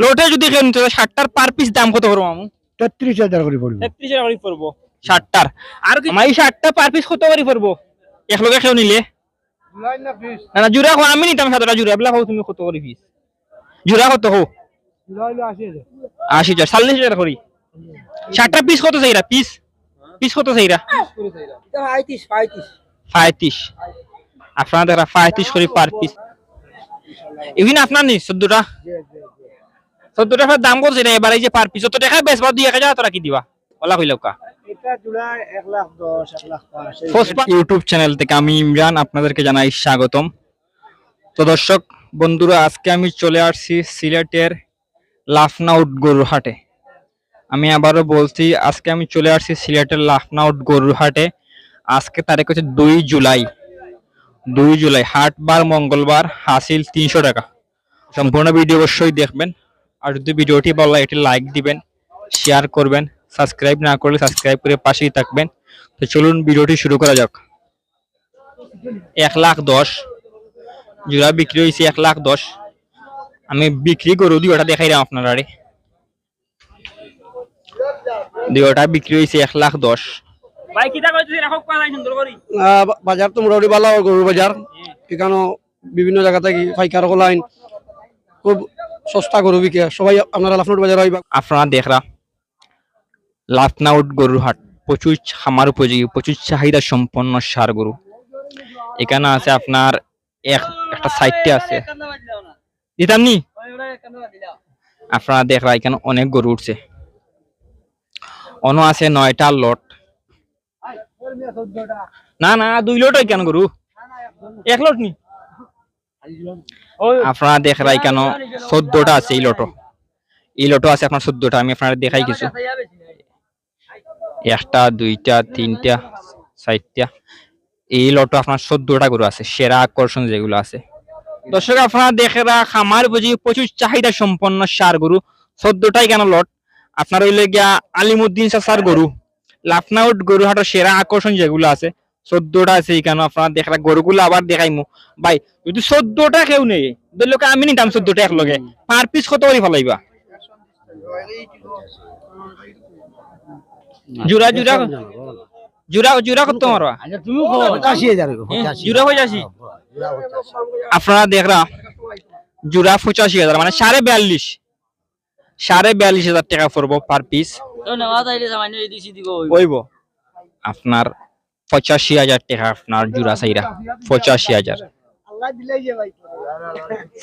লোটে যদি কেউ নিতে চায় ষাটটার পার পিস দাম কত করব মামু? তেত্রিশ হাজার করে পড়বে। তেত্রিশ টাকা করে পড়ব। ষাটটার। আর কি আমার এই ষাটটা পার পিস কত করে পড়ব? এক লগে কেউ নিলে? না না জুড়া খো আমি নিতাম সাতটা জুড়া বলা তুমি কত করে পিস জুড়া কত হো আশি হাজার। চাল্লিশ হাজার করি। ষাটটা পিস কত চাইরা? পিস পিস কত চাইরা? পঁয়ত্রিশ আপনার দেখা পঁয়ত্রিশ করে পার পিস ইভিন আপনার নি চোদ্দটা? চোদ্দটা আপনার দাম করছে না? এবার এই যে পার পিস দেখা বেশ বা দুই এক হাজার তোরা কি দিবা? ওলা কইলাও কা ইউটিউব চ্যানেল থেকে আমি ইমরান আপনাদেরকে জানাই স্বাগতম। তো দর্শক বন্ধুরা আজকে আমি চলে আসছি সিলেটের লাফনাউট গরুর হাটে আমি আবারও বলছি আজকে আমি চলে আসছি সিলেটের লাফনাউট গরুর হাটে আজকে তারিখ হচ্ছে দুই জুলাই। দুই জুলাই হাট বার মঙ্গলবার হাসিল তিনশো টাকা। সম্পূর্ণ ভিডিও অবশ্যই দেখবেন। আর যদি ভিডিওটি ভালো লাগে এটি লাইক দিবেন শেয়ার করবেন সাবস্ক্রাইব না করলে সাবস্ক্রাইব করে পাশেই থাকবেন। তো চলুন ভিডিওটি শুরু করা যাক। এক লাখ দশ। জোড়া বিক্রি হয়েছে এক লাখ দশ। আমি বিক্রি করু দুইটা দেখাই রাম আপনারা দুইটা বিক্রি হয়েছে এক লাখ দশ। বাজার তো মোটামুটি ভালো গরুর বাজার। এখানে বিভিন্ন জায়গা থেকে পাইকার লাইন খুব সস্তা গরু বিকে সবাই আপনারা লাফনুট বাজার আইবা আপনারা দেখরা লাফনাউট গরুর হাট প্রচুর খামার উপযোগী, প্রচুর চাহিদা সম্পন্ন সার গরু। এখানে আছে আপনার এক একটা সাইডটা আছে। দিতাম নি? আপনারা দেখরা, এখানে অনেক গরু উঠছে। অন আছে নয়টা লট। না না, দুই লট কেন গরু? এক লট নি? আপনারা দেখরা এখানে চোদ্দটা আছে এই লটো এই লটো আছে আপনার চোদ্দটা, আমি আপনার দেখাই কিছু। একটা, দুইটা, তিনটা, চারটা। এই লটো আপনার চোদ্দটা গরু আছে, সেরা আকর্ষণ যেগুলো আছে। দর্শক, আপনারা দেখেরা খামার বুঝি প্রচুর চাহিদা সম্পন্ন সার গরু। চোদ্দটাই কেন লট আপনার হইলে গিয়া আলিমুদ্দিন সার গরু, লাফনাউট গরু হাটের সেরা আকর্ষণ যেগুলো আছে। চোদ্দটা আছে এখানে আপনারা দেখরা গরুগুলো আবার দেখাইমু ভাই যদি চোদ্দটা কেউ নেই ধরলো আমি নিতাম চোদ্দটা এক লগে পার পিস কত করে ফেলাইবা জুরা জুরা জুরা জুরা কত মারবা পঁচাশি হাজার জুরা যাচ্ছি আপনারা দেখরা জুরা পঁচাশি হাজার মানে সাড়ে বিয়াল্লিশ। সাড়ে বিয়াল্লিশ হাজার টাকা পড়ব পার পিস আপনার পঁচাশি হাজার টাকা আপনার জুরা সাইরা পঁচাশি হাজার।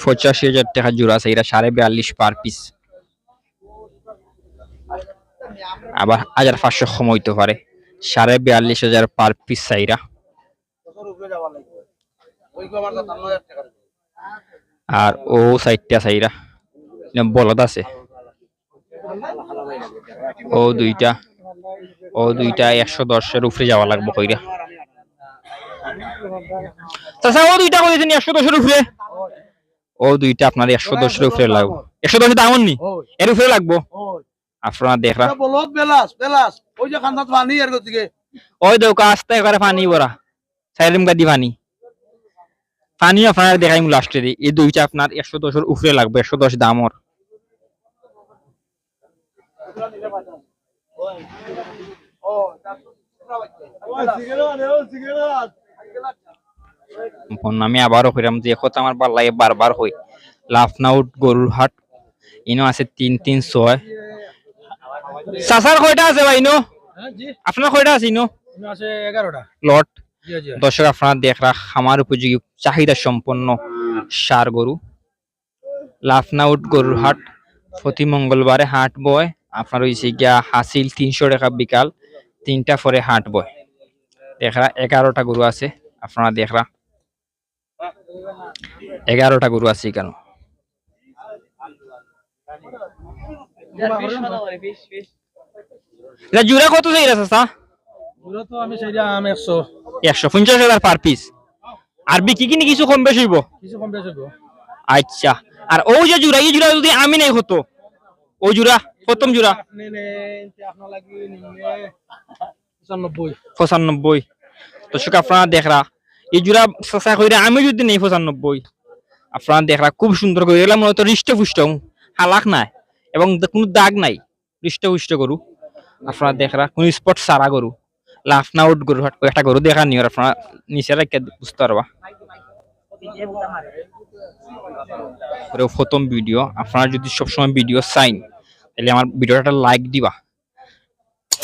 পঁচাশি হাজার টাকা জোড়া সাইরা সাড়ে বিয়াল্লিশ পার পিস আবার হাজার পাঁচশো কম হইতে পারে। সাড়ে বিয়াল্লিশ হাজার পার পিস সাইরা আর ও সাইডটা সাইরা বলদ আছে। ও দুইটা। ও দুইটা একশো দশের উপরে যাওয়া লাগবে কইরা। চাচা ও দুইটা কইছেন একশো দশের উপরে? ও দুইটা আপনার একশো দশের উপরে লাগবে একশো দশের দাম নি? এর উপরে লাগবো? আপনারা দেখরা। বলত বেলাস বেলাস। ওই যে খান্দাত পানি আর গতিকে। ওই দেখো আস্তে করে পানি ভরা সাইলেম গাদি পানি। পানি আপনার দেখাই লাস্টে এই দুইটা আপনার একশো দশের উপরে লাগবে একশো দশ দামর। আমি আবারও কইরাম যে কথা আমার বারবার হই লাফনাউট গরুর হাট, ইনো আছে তিন তিন, ছয়। চাচার কয়টা আছে ভাই ইনো? আপনার কয়টা আছে ইনো? লট। দর্শক আপনারা দেখরা খামার উপযোগী চাহিদা সম্পন্ন সার গরু লাফনাউট গরুর হাট। প্রতি মঙ্গলবারে হাট বয়। আপনার হয়েছে গিয়া হাসিল তিনশো টাকা বিকাল তিনটা পরে হাট বয় দেখরা এগারোটা গরু আছে আপনারা দেখরা। এগারোটা গরু আছে কেন জুড়া কত চাই চাচা? পুরো তো আমি সেইটা আমি একশো। একশো পঞ্চাশ হাজার পার পিস আর বিক্রি কিনি কিছু কম বেশি হইব? কিছু কম বেশি হইব। আচ্ছা আর ও যে জুড়া এই জুড়া যদি আমি নাই হতো ও জুড়া? প্রথম জুড়া? পঁচানব্বই। দর্শক আপনারা দেখরা এই জুড়া চেষ্টা করে আমি যদি নেই পঁচানব্বই আপনারা দেখরা খুব সুন্দর করে এগুলা মূলত হৃষ্ট পুষ্ট হালাক নাই এবং কোনো দাগ নাই হৃষ্ট পুষ্ট গরু। আপনারা দেখরা কোন স্পট সারা গরু। লাফনা উঠ গরু একটা গরু দেখা নিও আপনারা নিচে রেখে বুঝতে পারবা। প্রথম ভিডিও আপনারা যদি সবসময় ভিডিও চাইন তাহলে আমার ভিডিওটা একটা লাইক দিবা।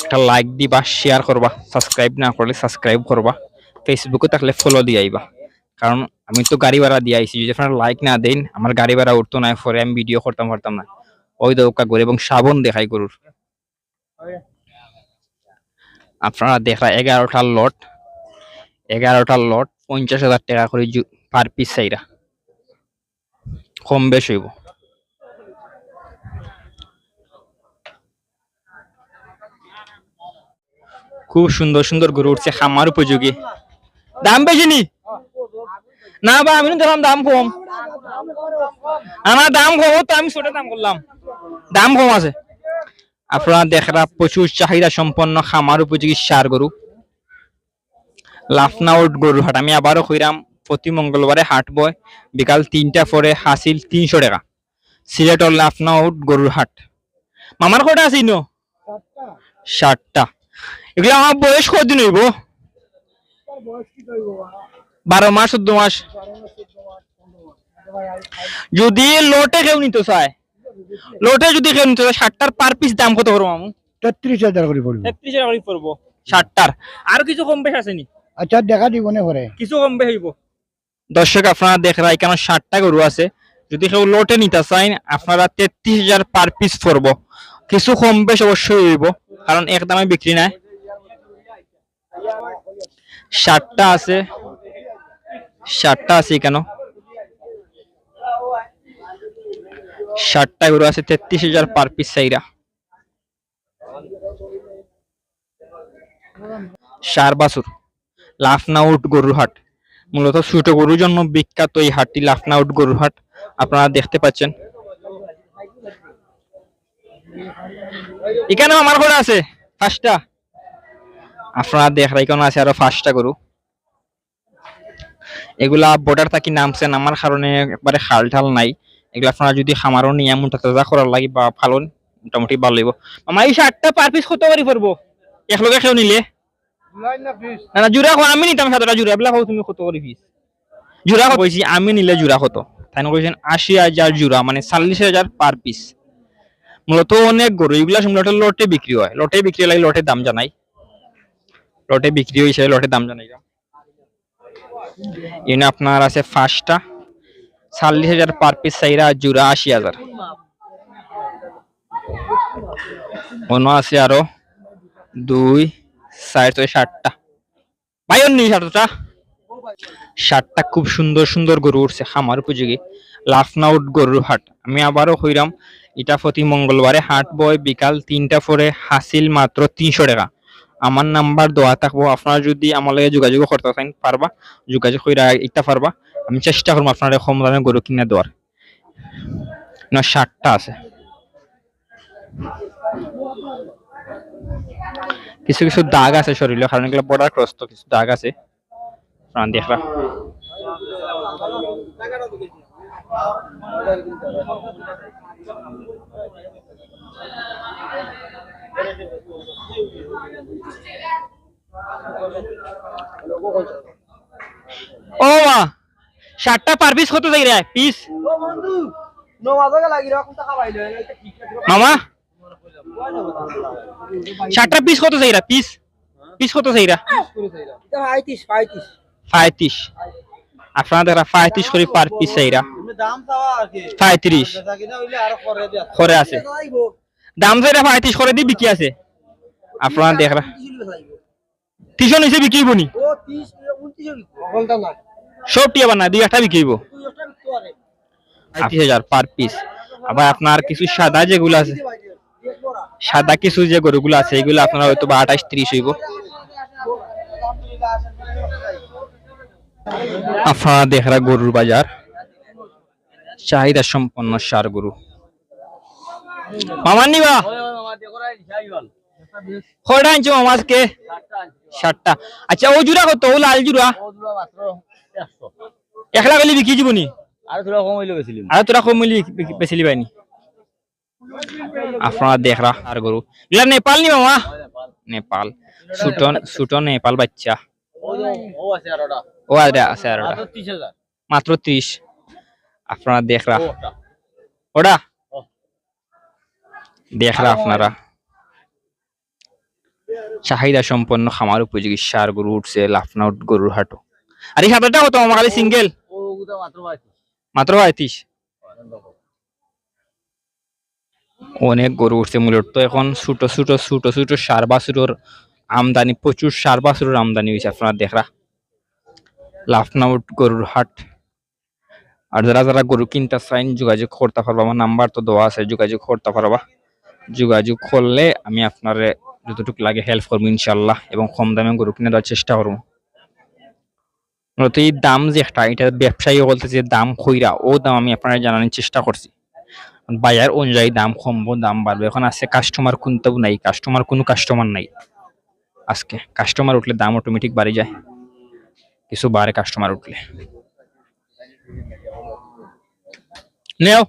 একটা লাইক দিবা শেয়ার করবা সাবস্ক্রাইব না করলে সাবস্ক্রাইব করবা। ফেসবুকে থাকলে ফলো দিয়ে আইবা। কারণ আমি তো গাড়ি ভাড়া দিয়ে আইছি, যদি আপনারা লাইক না দেন, আমার গাড়ি ভাড়া উঠতো না পরে আমি ভিডিও করতাম পারতাম না। ওই দৌকা করে এবং সাবন দেখাই গরুর। আপনারা দেখা এগারোটা লট এগারোটা লট পঞ্চাশ হাজার টাকা করে পার পিস চাইরা। কম বেশ হইব। খুব সুন্দর সুন্দর গরু উঠছে, খামার উপযোগী। দাম বেশি নি? না বা, আমি দেখলাম দাম কম। আমার দাম কম তো আমি ছোট দাম করলাম। দাম কম আছে। আপনারা দেখরা প্রচুর চাহিদা সম্পন্ন, খামার উপযোগী সার গরু। লাফনাউট গরুর হাট, আমি আবারও কইরাম, প্রতি মঙ্গলবারে হাট বয় বিকাল তিনটা পরে হাসিল তিনশো টাকা। সিলেটর লাফনাউট গরুর হাট। মামার কটা আছে ইনো? ষাটটা এগুলো আমার বয়স কদিন হইব? বারো মাস চোদ্দ মাস। যদি লোটে কেউ নিতে চায় লোটে যদি কেউ নিতে চায় ষাটটার পার পিস দাম কত করব মামু? তেত্রিশ হাজার করে পড়বে। তেত্রিশ করে পড়ব। ষাটটার। আর কিছু কম বেশ আছে নি আচ্ছা দেখা দিব নে পরে। কিছু কম বেশ হইব। দর্শক আপনারা দেখরা এখানে ষাটটা গরু আছে। যদি কেউ লোটে নিতে চান আপনারা তেত্রিশ হাজার পার পিস পড়ব। কিছু কম বেশ অবশ্যই হইব কারণ এক দামে বিক্রি নাই। ষাটটা আছে। ষাটটা আছে এখানে ষাটটা গরু আছে, তেত্রিশ হাজার পার পিস সাইরা সার বাছুর, লাফনাউট গরুর হাট। মূলত ছোট গরুর জন্য বিখ্যাত এই হাটটি লাফনাউট গরুর হাট। আপনারা দেখতে পাচ্ছেন। এখানে আমার ঘরে আছে, পাঁচটা। আপনারা দেখরা এখানে আছে আরও পাঁচটা গরু এগুলা বর্ডার থাকি নামছে নামার কারণে একবারে খাল ঠাল নাই। এগুলা আপনারা যদি খামারও নিয়ে মোটা তাজা করার লাগে বা ফালন মোটামুটি ভালো লাগবে আমার এই শার্টটা পার পিস কত করে পড়ব একলগে কেউ নিলে? না না জোড়া আমি নিতাম সাতটা জোড়া। তুমি কত করে পিস জোড়া কইছি আমি নিলে জোড়া কত? তাই না কইছেন আশি হাজার জোড়া মানে চাল্লিশ হাজার পার পিস মূলত অনেক গরু এগুলা মূলত লটে বিক্রি হয়। লটে বিক্রি লাগে লটের দাম জানাই। লটে বিক্রি হয়েছে লটের দাম জানাই এনে আপনার আছে ফার্স্টটা চাল্লিশ হাজার পার পিস চাইরা জোড়া আশি হাজার। অন্য আছে আরও দুই, চার, ছয় ষাটটা ভাই, অন্য ষাটটা ষাটটা খুব সুন্দর সুন্দর গরু উঠছে খামার উপযোগী। লাফনাউট গরুর হাট। আমি আবারও কইরাম, এটা প্রতি মঙ্গলবারে হাট বয়, বিকাল তিনটা পরে হাসিল মাত্র তিনশো টাকা। আমার নাম্বার দেওয়া থাকব। আপনারা যদি আমার লগে যোগাযোগ করতে চান, পারবা? যোগাযোগ কইরা ইটা পারবা। আমি চেষ্টা করব আপনারা কম দামে গরু কিনে দেওয়ার। না, ষাটটা আছে। কিছু কিছু দাগ আছে শরীরে কারণ, এগুলো বর্ডার ক্রস তো কিছু দাগ আছে। প্রাণ দেখরা ও ষাটটা পার পিস কত যাই রে পিস মামা ষাটটা পিস কত চাইরা পিস পিস কত চাইরা পঁয়ত্রিশ আপনারা দেখা পঁয়ত্রিশ করে পার পিস চাইরা পঁয়ত্রিশ করে আছে দাম চাইরা পঁয়ত্রিশ করে দিয়ে বিক্রি আছে। আপনারা দেখা টিউশন হিসেবে বিক্রি বনি সব টিয়া বানা, দুই একটা বিক্রিব পঁয়ত্রিশ হাজার পার পিস আবার আপনার কিছু সাদা যেগুলো আছে, সাদা কিছু যে গরুগুলো আছে, এগুলো আপনারা হয়তো বা আঠাশ ত্রিশ হইব। আপনারা দেখরা গরুর বাজার। চাহিদা সম্পন্ন সার গরু। মামার নিবা কয়টা আনছো মামা আজকে? ষাটটা আচ্ছা ও জুড়া কত? ও লাল জুড়া? একলা গেলে বিক্রি যাবনি আর তোরা কম হইল গেছিলি আর তোরা কম মিলি বেচিলি পাইনি আপনারা দেখরা আর গরু। এগুলা নেপাল নি মামা? নেপাল। সুটন সুটন নেপাল বাচ্চা। ও আরে আছে আর ওটা। মাত্র ত্রিশ আপনারা দেখরা ওটা? দেখরা আপনারা। চাহিদা সম্পন্ন খামার উপযোগী সার গরু উঠছে লাফনাউট গরুর হাটও আর এই সাদাটা কত? আমার খালি সিঙ্গেল মাত্র পঁয়ত্রিশ। অনেক গরু উঠছে মূলত। এখন ছোট ছোট ছোট ছোট সার বাছুরের আমদানি প্রচুর সার বাছুরের আমদানি হয়েছে আপনারা দেখরা। লাফনাউট গরুর হাট। আর যারা যারা গরু কিনতে চাইন যোগাযোগ করতে পারবা। আমার নাম্বার তো দেওয়া আছে যোগাযোগ করতে পারবা। যোগাযোগ করলে আমি আপনার যতটুকু লাগে হেল্প করব ইনশাল্লাহ এবং কম দামে গরু কিনে দেওয়ার চেষ্টা করব। মূলত এই দাম যে একটা, এটা ব্যবসায়ী বলতে যে দাম কইরা, ও দাম আমি আপনারা জানানোর চেষ্টা করছি। বাজার অনুযায়ী দাম কমবো, দাম বাড়বে। এখন আছে কাস্টমার কোনটাও নাই কাস্টমার কোনো কাস্টমার নাই। আজকে কাস্টমার উঠলে দাম অটোমেটিক বাড়ে যায়। কিছু বাড়ে কাস্টমার উঠলে। নেও।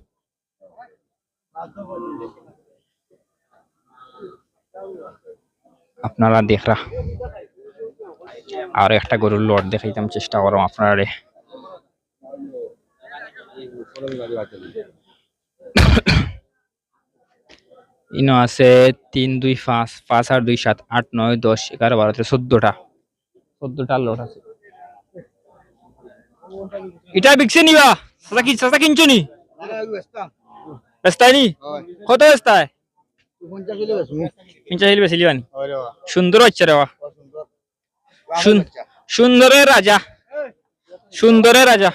আপনারা দেখরা। আর একটা গরুর লট দেখাইতাম চেষ্টা করো আপনারা। ইনো আছে তিন দুই পাঁচ পাঁচ আর দুই সাত আট নয় দশ এগারো বারো তেরো চোদ্দটা। চোদ্দটা লট আছে। এটা বিকছে নিবা। সাদা কি কিনছো নি? নি? কত বেস্তায় পঞ্চাশ বেশি লিবানি সুন্দর হচ্ছে রে। সুন্দরের রাজা সুন্দরের রাজা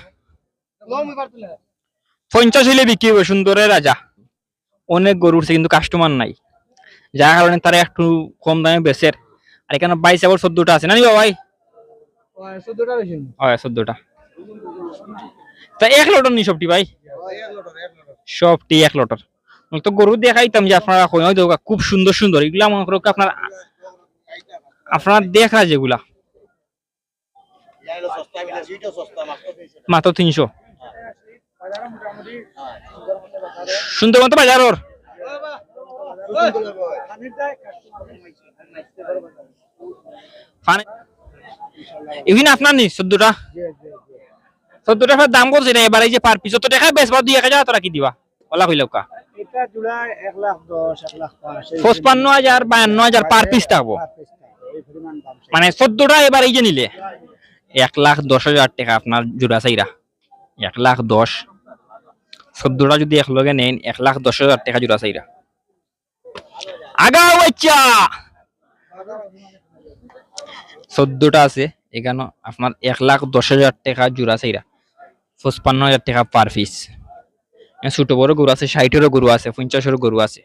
পঞ্চাশ হইলে বিক্রি হবে সুন্দরের রাজা অনেক গরু উঠছে কিন্তু কাস্টমার নাই যার কারণে তারা একটু কম দামে বেচের আর এখানে বাইশ আবার চোদ্দটা আছে না নি ভাই হয় চোদ্দটা তা এক লটর নি সবটি ভাই সবটি এক লটর তো গরু দেখাইতাম যে আপনারা খুব সুন্দর সুন্দর, এগুলা মনে করো আপনার আপনারা দেখা যেগুলা। মাত্র তিনশো। সুন্দর মতো বাজার ওর। এখানে আপনার নি, চোদ্দটা? চোদ্দটা দাম করছে না, এবার এই যে পার পিস বেশ দুই এক হাজার কি দিবা? ওলা কইলাও কা? এটা জোড়া এক লাখ দশ এক লাখ পাঁচ এই পঁচপান্ন হাজার বায়ান্ন হাজার পার পিস থাকব। মানে চোদ্দটা এবার এই যে নিলে। এক লাখ দশ হাজার টাকা আপনার জোড়া চাইরা। এক লাখ দশ চোদ্দটা যদি একলগে নেন এক লাখ দশ হাজার টাকা জোড়া চাইরা। আগাও বাচ্চা! চোদ্দটা আছে এখানে আপনার এক লাখ দশ হাজার টাকা জোড়া চাইরা। পঁচপান্ন হাজার টাকা পার পিস ছোট বড় গরু আছে, ষাটেরও গরু আছে, পঞ্চাশেরও গরু আছে।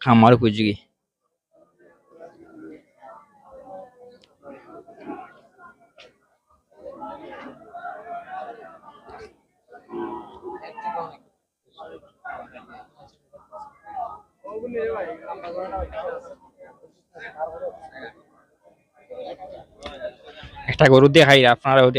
খামার উপযোগী। একটা গরু দেখাই, আপনারাও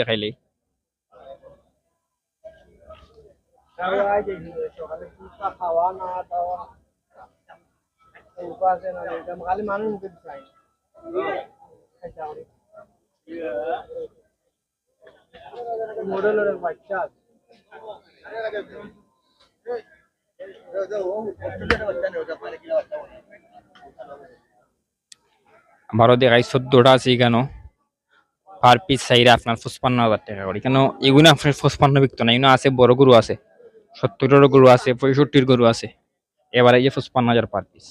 আছে। আমারও দেখাই চোদ্দটা আছে এখানে পার পিস চাইরে আপনার পঁচপান্ন হাজার টাকা করে। কেন এগুলো আপনার পঁচপান্ন বিকতো না। এগুলো আছে, বড় গরু আছে। সত্তরের গরু আছে পঁয়ষট্টির গরু আছে। এবারে এই যে পঁচপান্ন হাজার পার পিস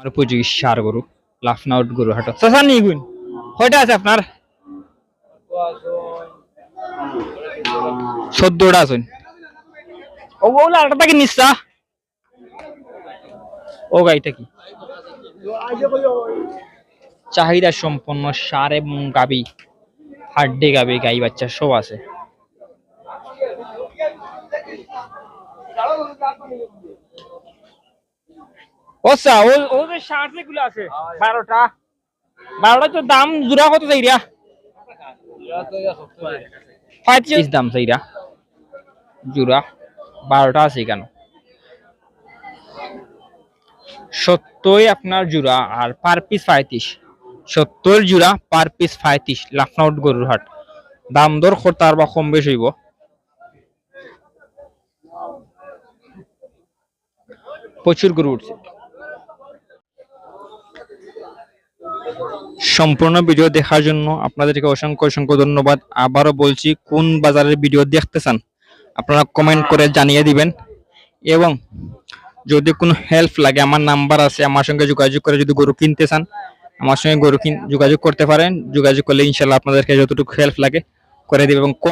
আর উপযোগী সার গরু লাফনাউট গরু হাটো এগুন কয়টা আছে আপনার? চোদ্দটা আছেন ও ওগুলো আরেকটা কি নিচ্ছা ও গাইটা কি? চাহিদা সম্পন্ন সার এবং গাবি হাড্ডে গাবি গাই বাচ্চা সব আছে। ও সা ও ও যে সার যেগুলো আছে বারোটা। বারোটা তো দাম জোড়া কত চাইরা? পঁয়ত্রিশ দাম চাইরা। জোড়া বারোটা আছে কেন সত্তর আপনার জোড়া আর পার পিস পঁয়ত্রিশ। সত্তর জোড়া পার পিস পঁয়ত্রিশ লাখনৌট গরুর হাট। দাম দর করতার বা কম বেশ হইব? প্রচুর গরু উঠছে। সম্পূর্ণ ভিডিও দেখার জন্য আপনাদেরকে অসংখ্য অসংখ্য ধন্যবাদ। আবারও বলছি, কোন বাজারের ভিডিও দেখতে চান, আপনারা কমেন্ট করে জানিয়ে দিবেন। এবং যদি কোনো হেল্প লাগে, আমার নাম্বার আছে, আমার সঙ্গে যোগাযোগ করে যদি গরু কিনতে চান, আমার সঙ্গে গরু কিন যোগাযোগ করতে পারেন। যোগাযোগ করলে ইনশাল্লাহ আপনাদেরকে যতটুকু হেল্প লাগে, করে দেবে এবং